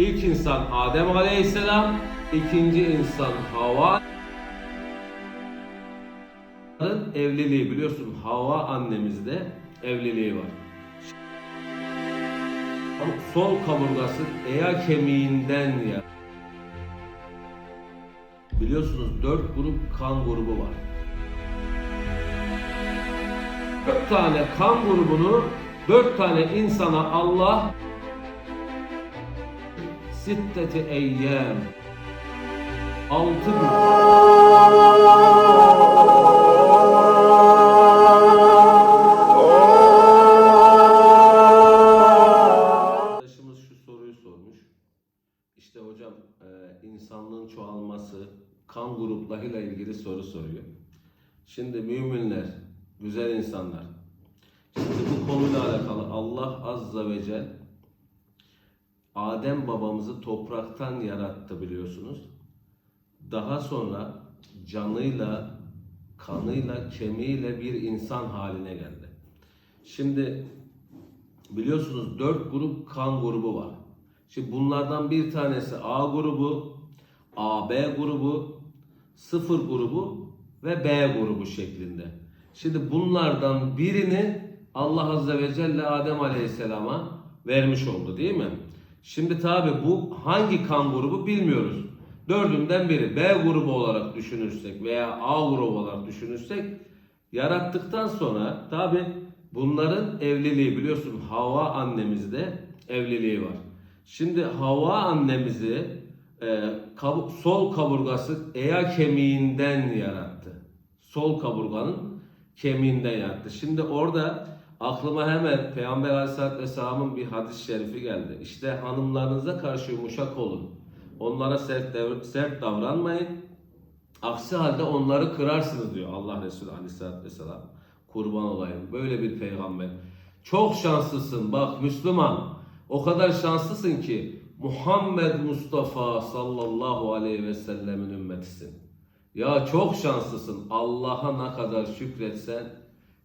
ilk insan Adem Aleyhisselam, ikinci insan Havva evliliği biliyorsun Havva annemizde evliliği var. Sol kaburgası eya kemiğinden ya. Biliyorsunuz dört grup kan grubu var. Dört tane kan grubunu dört tane insana Allah sitteti eyyem altı gün Arkadaşımız şu soruyu sormuş. İşte hocam e, insanlığın çoğalması kan gruplarıyla ilgili soru soruyor. Şimdi müminler, güzel insanlar. Şimdi bu konuyla alakalı Allah Azza ve Celle Adem babamızı topraktan yarattı biliyorsunuz. Daha sonra canıyla, kanıyla, kemiğiyle bir insan haline geldi. Şimdi biliyorsunuz dört grup kan grubu var. Şimdi bunlardan bir tanesi A grubu, AB grubu, sıfır grubu ve B grubu şeklinde. Şimdi bunlardan birini Allah Azze ve Celle Adem Aleyhisselam'a vermiş oldu değil mi? Şimdi tabi bu hangi kan grubu bilmiyoruz. Dördünden biri B grubu olarak düşünürsek veya A grubu olarak düşünürsek yarattıktan sonra tabi bunların evliliği biliyorsun Havva annemizde evliliği var. Şimdi Havva annemizi e, kabu- sol kaburgası eya kemiğinden yarattı. Sol kaburganın kemiğinden yarattı. Şimdi orada aklıma hemen Peygamber Aleyhisselatü Vesselam'ın bir hadis-i şerifi geldi. İşte hanımlarınıza karşı yumuşak olun. Onlara sert, sert davranmayın. Aksi halde onları kırarsınız diyor Allah Resulü Aleyhisselatü Vesselam. Kurban olayım. Böyle bir peygamber. Çok şanslısın bak Müslüman. O kadar şanslısın ki Muhammed Mustafa sallallahu aleyhi ve sellemin ümmetisin. Ya çok şanslısın. Allah'a ne kadar şükretsen,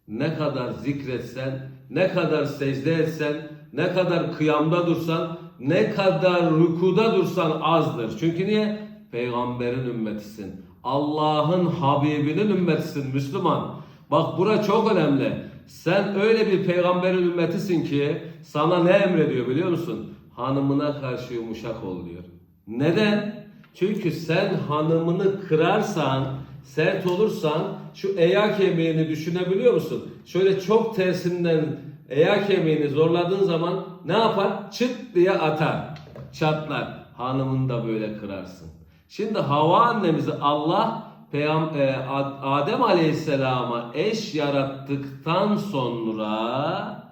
ne kadar zikretsen, ne kadar secde etsen, ne kadar kıyamda dursan, ne kadar rükuda dursan azdır. Çünkü niye? Peygamberin ümmetisin. Allah'ın Habibinin ümmetisin Müslüman. Bak bura çok önemli. Sen öyle bir peygamberin ümmetisin ki sana ne emrediyor biliyor musun? Hanımına karşı yumuşak ol diyor. Neden? Çünkü sen hanımını kırarsan, sert olursan şu eya kemiğini düşünebiliyor musun? Şöyle çok tersinden eya kemiğini zorladığın zaman ne yapar? Çıt diye atar. Çatlar. Hanımını da böyle kırarsın. Şimdi Hava annemizi Allah Peyam e, Ad- Adem Aleyhisselam'a eş yarattıktan sonra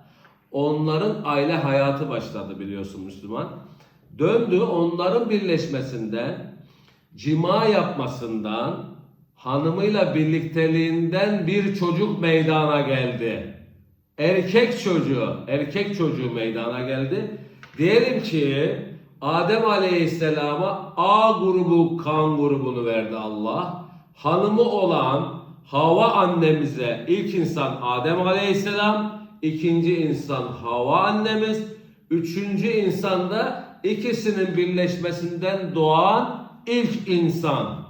onların aile hayatı başladı biliyorsun Müslüman. Döndü onların birleşmesinden, cima yapmasından, hanımıyla birlikteliğinden bir çocuk meydana geldi. Erkek çocuğu, erkek çocuğu meydana geldi. Diyelim ki Adem Aleyhisselam'a A grubu kan grubunu verdi Allah. Hanımı olan Hava annemize ilk insan Adem Aleyhisselam, ikinci insan Hava annemiz, üçüncü insan da ikisinin birleşmesinden doğan ilk insan.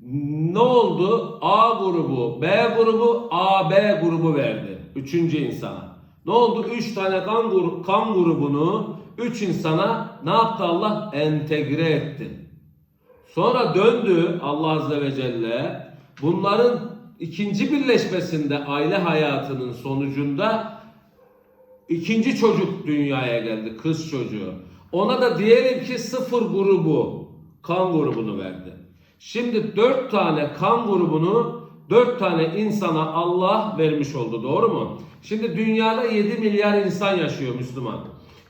Ne oldu? A grubu, B grubu, AB grubu verdi. Üçüncü insana. Ne oldu? Üç tane kan, gru- kan grubunu üç insana ne yaptı Allah? Entegre etti. Sonra döndü Allah Azze ve Celle bunların ikinci birleşmesinde aile hayatının sonucunda ikinci çocuk dünyaya geldi kız çocuğu. Ona da diyelim ki sıfır grubu kan grubunu verdi. Şimdi dört tane kan grubunu dört tane insana Allah vermiş oldu doğru mu? Şimdi dünyada 7 milyar insan yaşıyor Müslüman.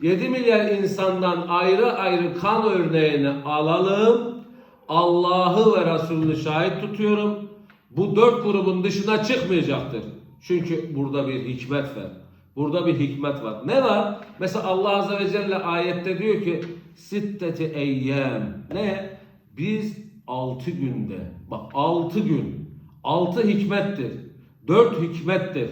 7 milyar insandan ayrı ayrı kan örneğini alalım. Allah'ı ve Resulünü şahit tutuyorum. Bu dört grubun dışına çıkmayacaktır. Çünkü burada bir hikmet var. Burada bir hikmet var. Ne var? Mesela Allah Azze ve Celle ayette diyor ki Sitteti eyyem. Ne? Biz altı günde. Bak altı gün. Altı hikmettir. Dört hikmettir.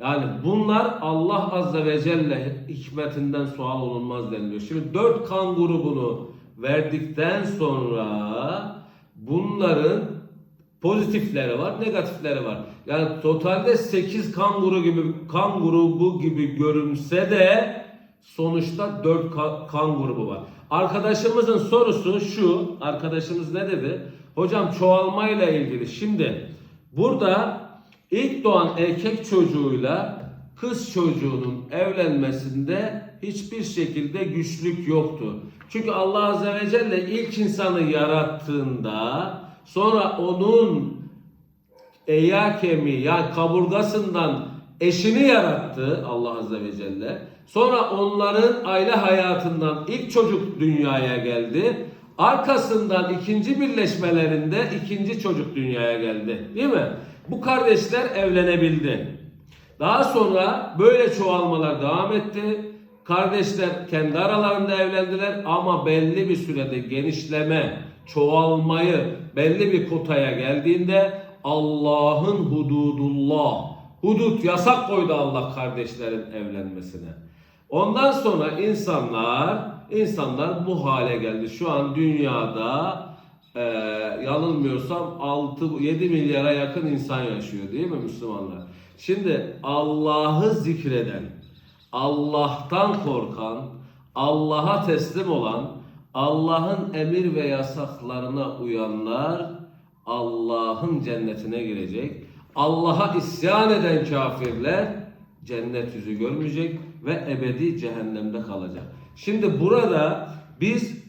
Yani bunlar Allah Azze ve Celle hikmetinden sual olunmaz deniliyor. Şimdi dört kan grubunu verdikten sonra bunların pozitifleri var, negatifleri var. Yani totalde 8 kan grubu gibi kan grubu gibi görünse de sonuçta 4 kan grubu var. Arkadaşımızın sorusu şu. Arkadaşımız ne dedi? Hocam çoğalmayla ilgili. Şimdi burada ilk doğan erkek çocuğuyla kız çocuğunun evlenmesinde hiçbir şekilde güçlük yoktu. Çünkü Allah Azze ve Celle ilk insanı yarattığında sonra onun eya kemiği yani kaburgasından eşini yarattı Allah Azze ve Celle. Sonra onların aile hayatından ilk çocuk dünyaya geldi. Arkasından ikinci birleşmelerinde ikinci çocuk dünyaya geldi. Değil mi? Bu kardeşler evlenebildi. Daha sonra böyle çoğalmalar devam etti. Kardeşler kendi aralarında evlendiler ama belli bir sürede genişleme, çoğalmayı belli bir kotaya geldiğinde Allah'ın hududullah, hudut yasak koydu Allah kardeşlerin evlenmesine. Ondan sonra insanlar, insanlar bu hale geldi. Şu an dünyada e, yanılmıyorsam 6-7 milyara yakın insan yaşıyor değil mi Müslümanlar? Şimdi Allah'ı zikreden, Allah'tan korkan, Allah'a teslim olan, Allah'ın emir ve yasaklarına uyanlar Allah'ın cennetine girecek. Allah'a isyan eden kafirler cennet yüzü görmeyecek ve ebedi cehennemde kalacak. Şimdi burada biz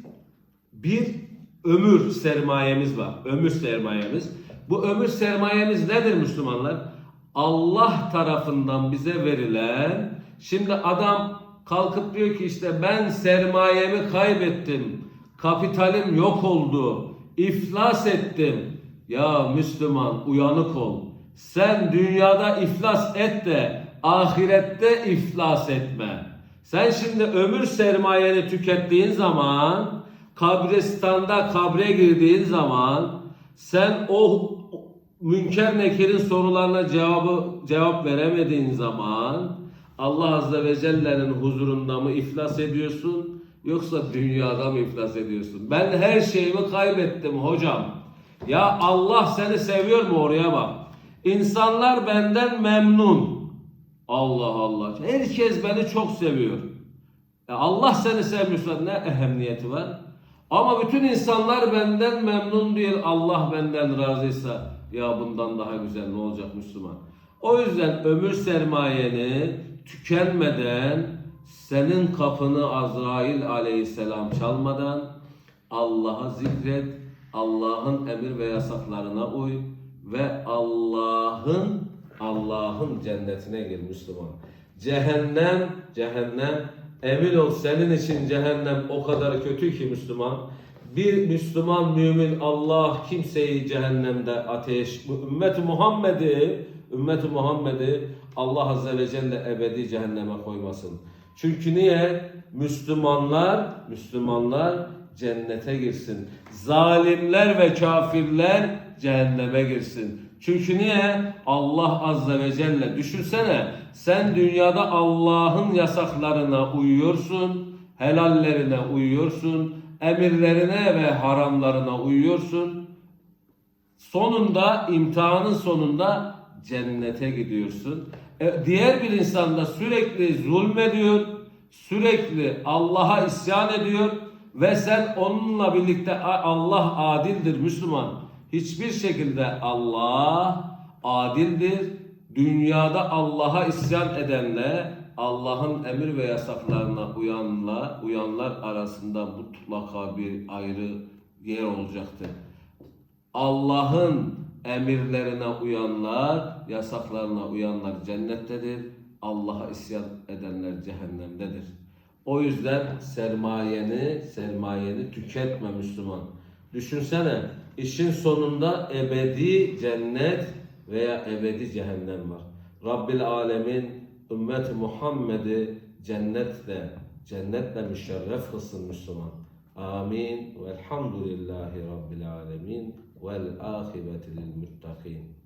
bir ömür sermayemiz var. Ömür sermayemiz. Bu ömür sermayemiz nedir Müslümanlar? Allah tarafından bize verilen şimdi adam kalkıp diyor ki işte ben sermayemi kaybettim. Kapitalim yok oldu. iflas ettim. Ya Müslüman uyanık ol. Sen dünyada iflas et de ahirette iflas etme. Sen şimdi ömür sermayeni tükettiğin zaman kabristanda kabre girdiğin zaman sen o münker nekirin sorularına cevabı cevap veremediğin zaman Allah Azze ve Celle'nin huzurunda mı iflas ediyorsun yoksa dünyada mı iflas ediyorsun? Ben her şeyimi kaybettim hocam. Ya Allah seni seviyor mu oraya bak. İnsanlar benden memnun. Allah Allah. Herkes beni çok seviyor. Ya Allah seni sevmiyorsa ne ehemmiyeti var? Ama bütün insanlar benden memnun değil. Allah benden razıysa ya bundan daha güzel ne olacak Müslüman? O yüzden ömür sermayeni tükenmeden senin kapını Azrail aleyhisselam çalmadan Allah'a zikret, Allah'ın emir ve yasaklarına uy ve Allah'ın Allah'ın cennetine gir Müslüman. Cehennem, cehennem emin ol senin için cehennem o kadar kötü ki Müslüman. Bir Müslüman mümin Allah kimseyi cehennemde ateş, ümmeti Muhammed'i, ümmeti Muhammed'i Allah Azze ve Celle ebedi cehenneme koymasın. Çünkü niye? Müslümanlar, Müslümanlar cennete girsin. Zalimler ve kafirler cehenneme girsin. Çünkü niye? Allah Azze ve Celle düşünsene sen dünyada Allah'ın yasaklarına uyuyorsun, helallerine uyuyorsun, emirlerine ve haramlarına uyuyorsun. Sonunda imtihanın sonunda cennete gidiyorsun. E, diğer bir insan da sürekli zulmediyor, sürekli Allah'a isyan ediyor ve sen onunla birlikte Allah adildir Müslüman. Hiçbir şekilde Allah adildir. Dünyada Allah'a isyan edenle Allah'ın emir ve yasaklarına uyanla, uyanlar arasında mutlaka bir ayrı yer olacaktır. Allah'ın emirlerine uyanlar, yasaklarına uyanlar cennettedir. Allah'a isyan edenler cehennemdedir. O yüzden sermayeni, sermayeni tüketme Müslüman. Düşünsene işin sonunda ebedi cennet veya ebedi cehennem var. Rabbil alemin ümmet Muhammed'i cennetle cennetle müşerref kılsın Müslüman. Amin. Velhamdülillahi Rabbil alemin. Vel akibeti lil muttakin.